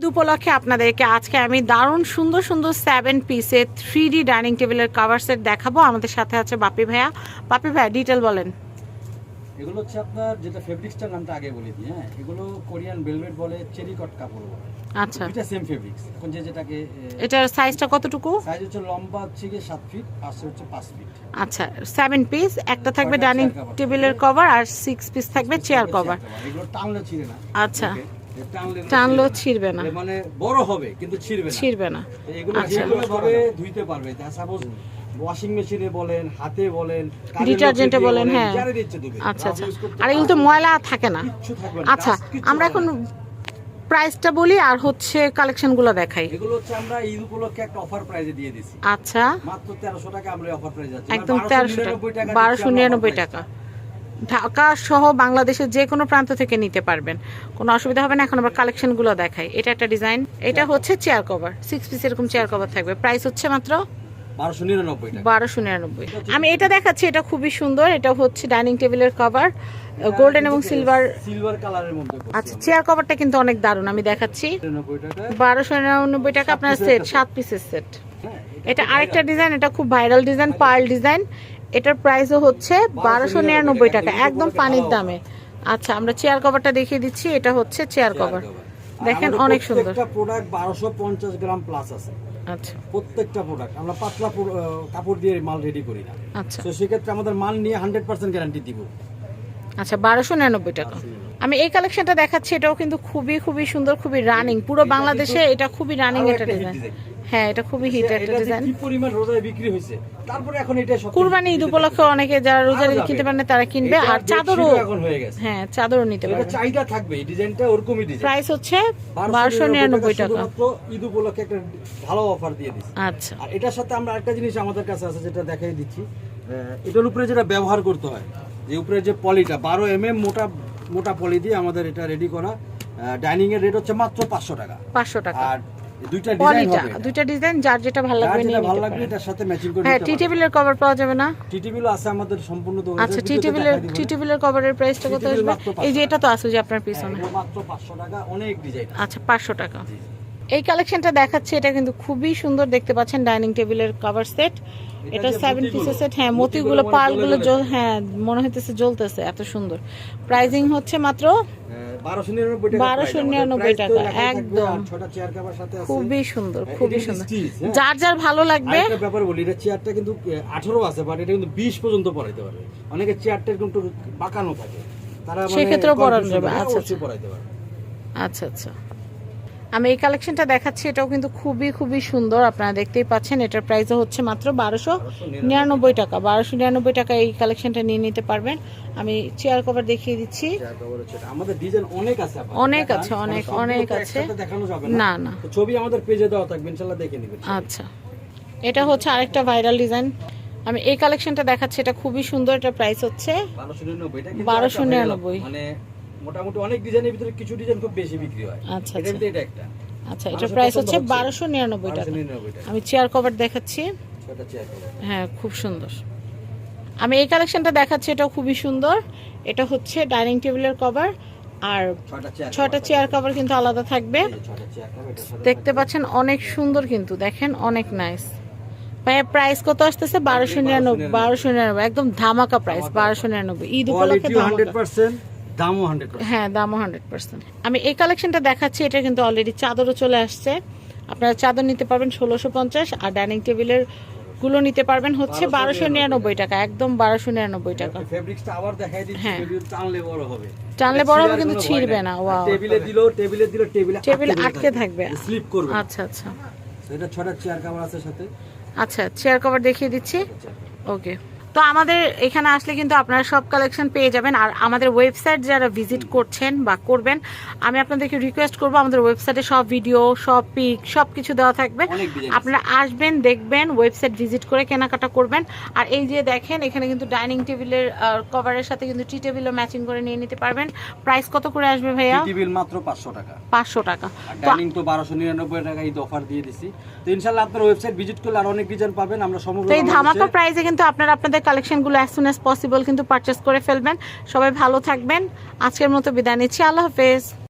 উপলক্ষে আপনাদেরকে আজকে আমি দারুণ সুন্দর সুন্দর সেভেন পিসের থ্রি ডি ডাইনিং টেবিলের কাভার সেট দেখাবো। আমাদের সাথে আছে বাপি ভাইয়া। বাপি ভাইয়া ডিটেল বলেন। এগুলো হচ্ছে আপনার যেটা ফেব্রিক্সটার নামটা আগে বলে দিই হ্যাঁ? এগুলো কোরিয়ান ভেলভেট বলে চেরি কট কাপড় বলে। আচ্ছা। এটা সেম ফেব্রিক্স এখন যে যেটাকে এটার সাইজটা কতটুকু? সাইজ হচ্ছে লম্বা হচ্ছে গিয়ে সাত ফিট পাশে হচ্ছে পাঁচ ফিট আচ্ছা সেভেন পিস একটা থাকবে ডাইনিং টেবিলের কভার আর সিক্স পিস থাকবে চেয়ার কভার এগুলো টানলে ছিঁড়ে না। আচ্ছা। টানলেও ছিঁড়ে ছিঁড়বে না। মানে বড় হবে কিন্তু ছিঁড়বে না। ছিঁড়বে না। এগুলো আচ্ছা। ভাবে ধুইতে পারবে তা সাপোজ ওয়াশিং মেশিনে বলেন হাতে বলেন ডিটারজেন্টে বলেন হ্যাঁ। আচ্ছা আচ্ছা। আর এগুলো তো ময়লা থাকে না। আচ্ছা আমরা এখন প্রাইসটা বলি আর হচ্ছে কালেকশনগুলো দেখাই। এগুলো হচ্ছে আমরা ঈদ উপলক্ষে একটা অফার প্রাইজে দিয়ে দিছি। আচ্ছা। মাত্র তেরোশো টাকা আমরা অফার যাচ্ছি। একদম তেরোশো টাকা। বারোশো নিরানব্বই টাকা। ঢাকা সহ বাংলাদেশের যে কোনো প্রান্ত থেকে নিতে পারবেন। কোনো অসুবিধা হবে না এখন আবার কালেকশনগুলো দেখাই। এটা একটা ডিজাইন এটা হচ্ছে চেয়ার কভার সিক্স পিস এরকম চেয়ার কভার থাকবে। প্রাইস হচ্ছে মাত্র বারোশো নিরানব্বই আমি এটা দেখাচ্ছি এটা খুবই সুন্দর। এটা হচ্ছে ডাইনিং টেবিলের কভার গোল্ডেন এবং সিলভার সিলভার কালারের মধ্যে আচ্ছা চেয়ার কভারটা কিন্তু অনেক দারুণ আমি দেখাচ্ছি। বারোশো নিরানব্বই টাকা। আপনার সেট সাত পিসের সেট হ্যাঁ এটা আরেকটা ডিজাইন এটা খুব ভাইরাল ডিজাইন পার্ল ডিজাইন এটার প্রাইসও হচ্ছে বারোশো নিরানব্বই টাকা একদম পানির দামে। আচ্ছা আমরা চেয়ার কভারটা দেখিয়ে দিচ্ছি এটা হচ্ছে চেয়ার কভার দেখেন অনেক সুন্দর। প্রোডাক্ট বারোশো পঞ্চাশ গ্রাম প্লাস আছে। আচ্ছা। প্রত্যেকটা প্রোডাক্ট আমরা পাতলা কাপড় দিয়ে মাল রেডি করি না। আচ্ছা। তো সেক্ষেত্রে আমাদের মাল নিয়ে হান্ড্রেড পার্সেন্ট গ্যারান্টি দিব। আচ্ছা বারোশো নিরানব্বই টাকা। আমি এই কালেকশনটা দেখাচ্ছি এটাও কিন্তু খুবই খুবই সুন্দর খুবই রানিং পুরো বাংলাদেশে এটা খুবই রানিং একটা ডিজাইন। হ্যাঁ এটা খুবই হিট এটা- একটা এটা ডিজাইন কি পরিমাণ রোজায় বিক্রি হয়েছে তারপরে এখন এটা সব কুরবানি ঈদ উপলক্ষে অনেকে যারা রোজার ঈদ কিনতে পারেন না তারা কিনবে আর চাদরও এখন হয়ে গেছে। হ্যাঁ চাদরও নিতে এটা পারবে চাহিদা থাকবে এই ডিজাইনটা ওরকমই ডিজাইন প্রাইস হচ্ছে বারোশো নিরানব্বই টাকা শুধুমাত্র ঈদ উপলক্ষে একটা ভালো অফার দিয়ে দিচ্ছি। আচ্ছা। আর এটার সাথে আমরা একটা জিনিস আমাদের কাছে আছে যেটা দেখাই দিচ্ছি। এটার উপরে যেটা ব্যবহার করতে হয় যে উপরে যে পলিটা বারো এম এম মোটা মোটা পলি দিয়ে আমাদের এটা রেডি করা। ডাইনিং এর রেট হচ্ছে মাত্র পাঁচশো টাকা। পাঁচশো টাকা। আর দুইটা ডিজাইন হবে দুইটা ডিজাইন যার যেটা ভালো লাগবে নিয়ে ভালো লাগবে তার সাথে ম্যাচিং করে হ্যাঁ টি টেবিলের কভার পাওয়া যাবে না? টিটিবিল আছে আমাদের সম্পূর্ণ দোকানে। আচ্ছা টি টেবিলের টি টেবিলের কভারের প্রাইসটা কত আসবে? এই যে এটা তো আছে যে আপনার পিছনে মাত্র পাঁচশো টাকা অনেক ডিজাইন আচ্ছা পাঁচশো টাকা। এই কালেকশনটা দেখাচ্ছে এটা কিন্তু খুবই সুন্দর দেখতে পাচ্ছেন ডাইনিং টেবিলের কভার সেট এটা সেভেন পিসের সেট হ্যাঁ মতিগুলো পালগুলো জ্বলে হ্যাঁ মনে হইতেছে জ্বলতেছে এত সুন্দর। প্রাইজিং হচ্ছে মাত্র বারোশো নিরানব্বই টাকা একদম। খুবই সুন্দর হ্যাঁ, খুবই সুন্দর। হ্যাঁ। যার যার ভালো লাগবে। ব্যাপার বলি এটা চেয়ারটা কিন্তু আঠারো আছে বাট এটা কিন্তু বিশ পর্যন্ত পড়াইতে পারবে। অনেকে চেয়ারটা কিন্তু বাঁকানো থাকে। তারা মানে সেক্ষেত্রেও যাবে, আচ্ছা, আচ্ছা আচ্ছা। আমি এই কালেকশনটা দেখাচ্ছি এটাও কিন্তু খুবই খুবই সুন্দর। আপনারা দেখতেই পাচ্ছেন এটার প্রাইসও হচ্ছে মাত্র বারোশো নিরানব্বই টাকা। বারোশো নিরানব্বই টাকা এই কালেকশনটা নিয়ে নিতে পারবেন। আমি চেয়ার কভার দেখিয়ে দিচ্ছি। আমাদের ডিজাইন অনেক আছে অনেক আছে, মানে অনেক, অনেক আছে। না, না। ছবি আমাদের পেজে দেওয়া থাকবে দেখে নেবেন আচ্ছা। এটা হচ্ছে আরেকটা ভাইরাল ডিজাইন আমি এই কালেকশনটা দেখাচ্ছি এটা খুবই সুন্দর এটা প্রাইস হচ্ছে বারোশো নিরানব্বই এটা কিন্তু 1299 একটা viral, মানে মোটামুটি অনেক ডিজাইনের ভিতরে কিছু ডিজাইন খুব বেশি বিক্রি হয়। আচ্ছা, এটার আচ্ছা। ভিতরে এটা একটা। আচ্ছা মানুষের প্রাইস হচ্ছে হচ্ছে। বারোশো নিরানব্বই টাকা। আমি চেয়ার কভার দেখাচ্ছি। ছটা চেয়ার কভার হ্যাঁ খুব সুন্দর। আমি এই কালেকশনটা দেখাচ্ছি এটাও খুবই সুন্দর। এটা হচ্ছে ডাইনিং টেবিলের কভার আর ছটা চেয়ার কভার কিন্তু আলাদা থাকবে। দেখতে পাচ্ছেন অনেক সুন্দর কিন্তু। দেখেন অনেক নাইস ভাইয়া প্রাইস কত আসতেছে? বারোশো নিরানব্বই বারোশো নিরানব্বই। একদম ধামাকা প্রাইস বারোশো নিরানব্বই। ঈদ উপলক্ষে দামও হান্ড্রেড হ্যাঁ দামও হান্ড্রেড পার্সেন্ট আমি এই কালেকশনটা দেখাচ্ছি এটা কিন্তু অলরেডি চাদরও চলে আসছে। আপনারা চাদর নিতে পারবেন ষোলোশো পঞ্চাশ আর ডাইনিং টেবিলেরগুলো নিতে পারবেন হচ্ছে বারোশো নিরানব্বই টাকা একদম বারোশো নিরানব্বই টাকা। হ্যাঁ। টানলে বড় হবে। টানলে বড় হবে কিন্তু ছিঁড়বে না, wow. টেবিলে দিলো টেবিলে দিলো টেবিলে টেবিলে আটকে থাকবে। স্লিপ করবে। আচ্ছা আচ্ছা। এটা ছটা চেয়ার কভার আছে সাথে। আচ্ছা চেয়ার কভার দেখিয়ে দিচ্ছি। ওকে তো আমাদের এখানে আসলে কিন্তু আপনারা সব কালেকশন পেয়ে যাবেন। আর আমাদের ওয়েবসাইট যারা ভিজিট করছেন বা করবেন আমি আপনাদেরকে রিকোয়েস্ট করব আমাদের ওয়েবসাইটে সব ভিডিও সব পিক সব কিছু দেওয়া থাকবে। আপনারা আসবেন দেখবেন ওয়েবসাইট ভিজিট করে কেনাকাটা করবেন। আর এই যে দেখেন এখানে কিন্তু ডাইনিং টেবিলের কভারের সাথে কিন্তু টি টেবিলও ম্যাচিং করে নিয়ে নিতে পারবেন। প্রাইস কত করে আসবে ভাইয়া? টেবিল মাত্র পাঁচশো টাকা। পাঁচশো টাকা। ডাইনিং তো বারোশো নিরানব্বই টাকা ঈদ অফার দিয়ে দিছি। তো ইনশাল্লাহ আপনার ওয়েবসাইট ভিজিট করলে আর অনেক ডিজাইন পাবেন আমরা সমগ্র এই ধামাকা প্রাইসে কিন্তু আপনারা আপনাদের কালেকশনগুলো অ্যাজ সুন অ্যাজ পসিবল কিন্তু পারচেস করে ফেলবেন। সবাই ভালো থাকবেন। আজকের মতো বিদায় নিচ্ছি। আল্লাহ হাফেজ।